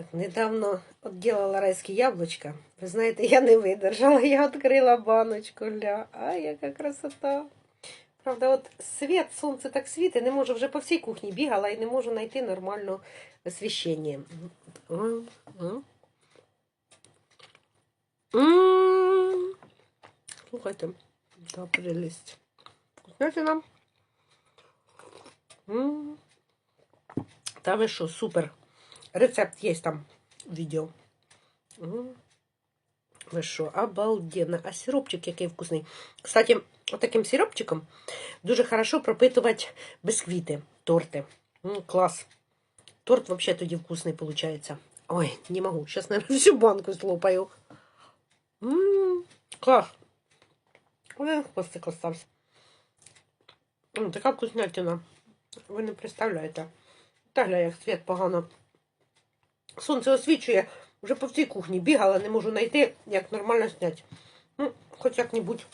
Так, недавно отділала райські яблучка. Ви знаєте, я не видержала, я відкрила баночку. Ля. Ай, яка красота. Правда, от світ, сонце так світить, не можу вже по всій кухні бігала і не можу знайти нормальне освіщення. Слухайте, та прелість. Вкуснятина. М. Та ви що, супер. Рецепт є там відео. М. Ви що, обалденно. А сиропчик який вкусний. Кстати, отаким сиропчиком дуже хорошо пропитувати бисквіти, торти. М, клас. Торт вообще тоді вкусний получается. Ой, не могу. Сейчас, наверное, всю банку слопаю. М, клас. Один хвостик остався. М, Така вкуснятина. Ви не представляєте. Та гля, як світ погано. Сонце освічує. Вже по всій кухні бігала, не можу знайти, як нормально зняти. Ну, хоч як-небудь